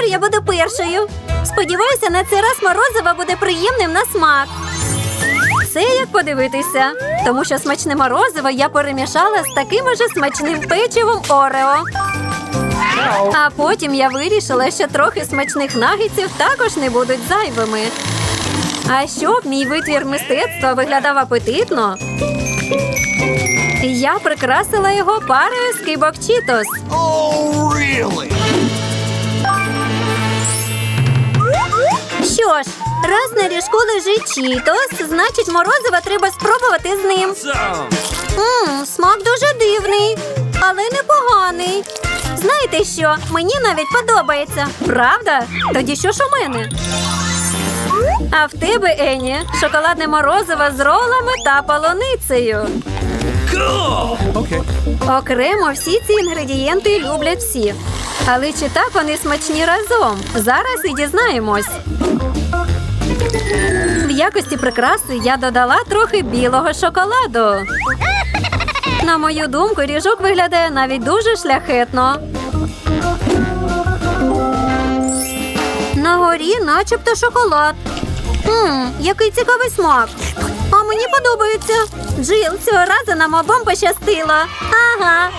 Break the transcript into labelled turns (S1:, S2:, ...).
S1: Тепер я буду першою. Сподіваюся, на цей раз морозиво буде приємним на смак. Це як подивитися, тому що смачне морозиво я перемішала з таким же смачним печивом Орео. А потім я вирішила, що трохи смачних нагідців також не будуть зайвими. А щоб мій витвір мистецтва виглядав апетитно, я прикрасила його парою скибок Чітос. Раз на ріжку лежить Чітос, значить морозиво треба спробувати з ним. Мм, смак дуже дивний, але непоганий. Знаєте що? Мені навіть подобається. Правда? Тоді що ж у мене? А в тебе, Ені, шоколадне морозиво з ролами та полуницею. Окремо всі ці інгредієнти люблять всі. Але чи так вони смачні разом? Зараз і дізнаємось. В якості прикраси я додала трохи білого шоколаду. На мою думку, ріжок виглядає навіть дуже шляхетно. На горі начебто шоколад. Мм, який цікавий смак. А мені подобається. Джил, цього разу нам обом пощастило. Ага.